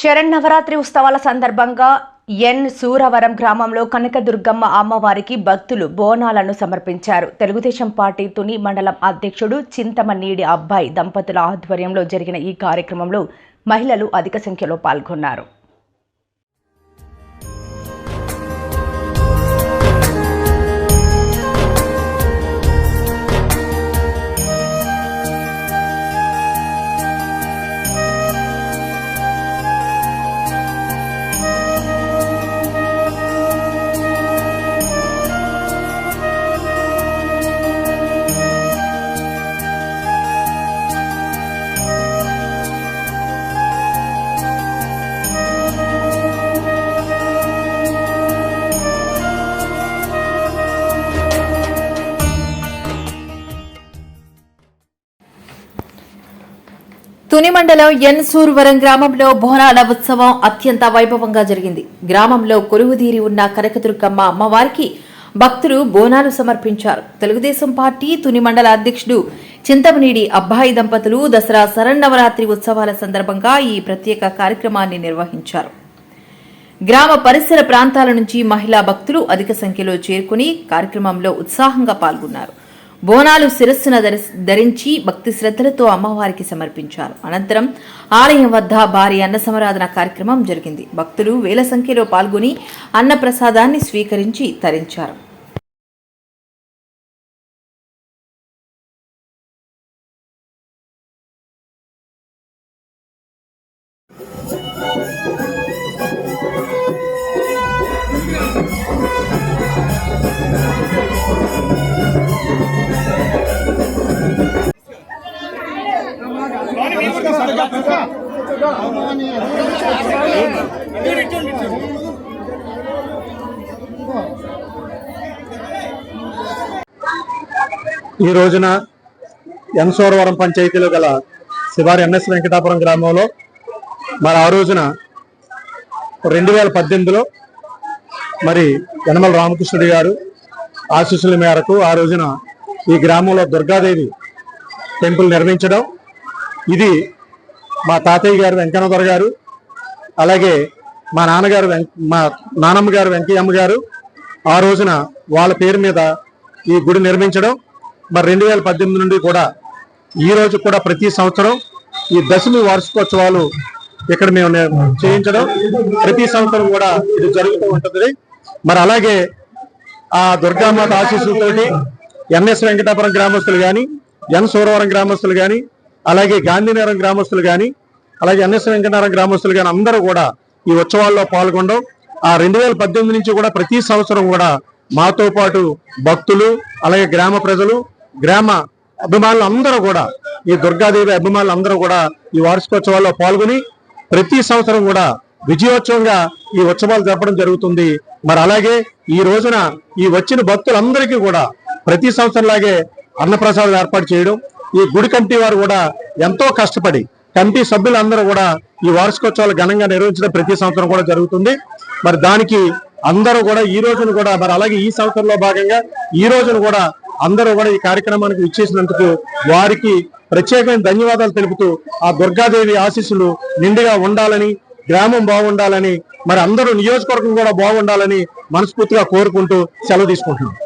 శరన్నవరాత్రి ఉత్సవాల సందర్భంగా ఎన్. సూరవరం గ్రామంలో కనకదుర్గమ్మ అమ్మవారికి భక్తులు బోనాలను సమర్పించారు. తెలుగుదేశం పార్టీ తుని మండలం అధ్యక్షుడు చింతమనీడి అబ్బాయి దంపతుల ఆధ్వర్యంలో జరిగిన ఈ కార్యక్రమంలో మహిళలు అధిక సంఖ్యలో పాల్గొన్నారు. తుని మండలం ఎన్ సూర్వరం గ్రామంలో బోనాల ఉత్సవం అత్యంత వైభవంగా జరిగింది. గ్రామంలో కొలువుదీరి ఉన్న కనకదుర్గమ్మ అమ్మవారికి భక్తులు బోనాలు సమర్పించారు. తెలుగుదేశం పార్టీ తుని మండల అధ్యక్షుడు చింతమనీడి అబ్బాయి దంపతులు దసరా శరన్నవరాత్రి ఉత్సవాల సందర్భంగా ఈ ప్రత్యేక కార్యక్రమాన్ని నిర్వహించారు. గ్రామ పరిసర ప్రాంతాల నుంచి మహిళా భక్తులు అధిక సంఖ్యలో చేరుకుని కార్యక్రమంలో ఉత్సాహంగా పాల్గొన్నారు. బోనాలు శిరస్సున ధరించి భక్తి శ్రద్ధలతో అమ్మవారికి సమర్పించారు. అనంతరం ఆలయం వద్ద భారీ అన్న సమరాధన కార్యక్రమం జరిగింది. భక్తులు వేల సంఖ్యలో పాల్గొని అన్న ప్రసాదాన్ని స్వీకరించి తరించారు. ఈ రోజున ఎన్సోరవరం పంచాయతీలో గల శివారి ఎంఎస్ వెంకటాపురం గ్రామంలో మరి ఆ రోజున రెండు వేల పద్దెనిమిదిలో మరి యనమల రామకృష్ణుడి గారు ఆశీస్సుల మేరకు ఆ రోజున ఈ గ్రామంలో దుర్గాదేవి టెంపుల్ నిర్మించడం. ఇది మా తాతయ్య గారు వెంకన్నదొర గారు అలాగే మా నాన్నగారు వెం మా నానమ్మ గారు వెంకయ్యమ్మ గారు ఆ రోజున వాళ్ళ పేరు మీద ఈ గుడి నిర్మించడం మరి రెండు వేల పద్దెనిమిది నుండి కూడా ఈ రోజు కూడా ప్రతి సంవత్సరం ఈ దశమి వార్షికోత్సవాలు ఇక్కడ మేము చేయించడం ప్రతి సంవత్సరం కూడా ఇది జరుగుతూ ఉంటుంది. మరి అలాగే ఆ దుర్గామాత ఆశీస్సులతోటి ఎన్ఎస్ వెంకటాపురం గ్రామస్తులు కానీ ఎన్ సూరవరం గ్రామస్తులు కానీ అలాగే గాంధీనగరం గ్రామస్తులు కానీ అలాగే ఎన్ఎస్ వెంకటనగరం గ్రామస్తులు కానీ అందరూ కూడా ఈ ఉత్సవాల్లో పాల్గొనడం ఆ రెండు వేల పద్దెనిమిది నుంచి కూడా ప్రతి సంవత్సరం కూడా మాతో పాటు భక్తులు అలాగే గ్రామ ప్రజలు గ్రామ అభిమానులు అందరూ కూడా ఈ దుర్గాదేవి అభిమానులు అందరూ కూడా ఈ వార్షికోత్సవాల్లో పాల్గొని ప్రతి సంవత్సరం కూడా విజయోత్సవంగా ఈ ఉత్సవాలు జరపడం జరుగుతుంది. మరి అలాగే ఈ రోజున ఈ వచ్చిన భక్తులందరికీ కూడా ప్రతి సంవత్సరం లాగే అన్నప్రసాదాలు ఏర్పాటు చేయడం ఈ గుడి కమిటీ వారు కూడా ఎంతో కష్టపడి కమిటీ సభ్యులందరూ కూడా ఈ వార్షికోత్సవాలు ఘనంగా నిర్వహించడం ప్రతి సంవత్సరం కూడా జరుగుతుంది. మరి దానికి అందరూ కూడా ఈ రోజును కూడా మరి అలాగే ఈ సంవత్సరంలో భాగంగా ఈ రోజును కూడా అందరూ కూడా ఈ కార్యక్రమానికి ఇచ్చేసినందుకు వారికి ప్రత్యేకమైన ధన్యవాదాలు తెలుపుతూ ఆ దుర్గాదేవి ఆశీస్సులు నిండుగా ఉండాలని గ్రామం బాగుండాలని మరి అందరూ నియోజకవర్గం కూడా బాగుండాలని మనస్ఫూర్తిగా కోరుకుంటూ సెలవు తీసుకుంటున్నాం.